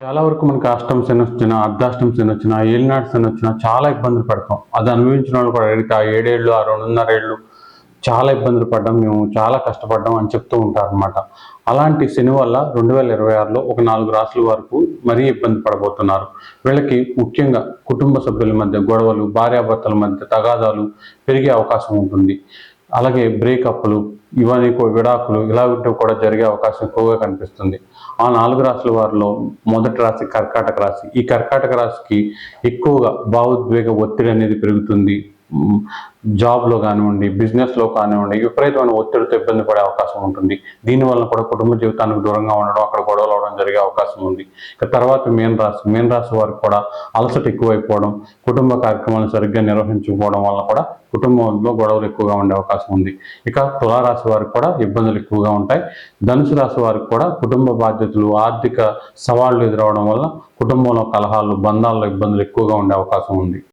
చాలా వరకు మనకి అష్టం వచ్చిన అర్ధాష్టం శని వచ్చిన ఏలినాడు శని వచ్చిన చాలా ఇబ్బందులు పడతాం. అది అనుభవించిన వాళ్ళు కూడా అడిగితే ఆ ఏడేళ్ళు ఆ రెండున్నర ఏళ్ళు చాలా ఇబ్బందులు పడ్డాం మేము చాలా కష్టపడ్డాం అని చెప్తూ ఉంటారు అనమాట అలాంటి శని వల్ల రెండు వేల ఇరవై ఆరులో ఒక నాలుగు రాసుల వరకు మరీ ఇబ్బంది పడబోతున్నారు. వీళ్ళకి ముఖ్యంగా కుటుంబ సభ్యుల మధ్య గొడవలు భార్యాభర్తల మధ్య తగాదాలు పెరిగే అవకాశం ఉంటుంది. అలాగే బ్రేకప్లు ఇవన్నీ విడాకులు ఇలాంటివి కూడా జరిగే అవకాశం ఎక్కువగా కనిపిస్తుంది. ఆ నాలుగు రాశుల వారిలో మొదటి రాశి కర్కాటక రాశి. ఈ కర్కాటక రాశికి ఎక్కువగా భావోద్వేగ ఒత్తిడి అనేది పెరుగుతుంది. జాబ్లో కానివ్వండి బిజినెస్లో కానివ్వండి విపరీతమైన ఒత్తిడితో ఇబ్బంది పడే అవకాశం ఉంటుంది. దీనివల్ల కూడా కుటుంబ జీవితానికి దూరంగా ఉండడం అక్కడ గొడవలు అవడం జరిగే అవకాశం ఉంది. ఇక తర్వాత మేన్ రాశి మేన్ రాశి వారికి కూడా అలసట ఎక్కువైపోవడం కుటుంబ కార్యక్రమాలను సరిగ్గా నిర్వహించకపోవడం వల్ల కూడా కుటుంబంలో గొడవలు ఎక్కువగా ఉండే అవకాశం ఉంది. ఇక తులారాశి వారికి కూడా ఇబ్బందులు ఎక్కువగా ఉంటాయి. ధనుసు రాశి వారికి కూడా కుటుంబ బాధ్యతలు ఆర్థిక సవాళ్ళు ఎదురవడం వల్ల కుటుంబంలో కలహాలు బంధాల్లో ఇబ్బందులు ఎక్కువగా ఉండే అవకాశం ఉంది.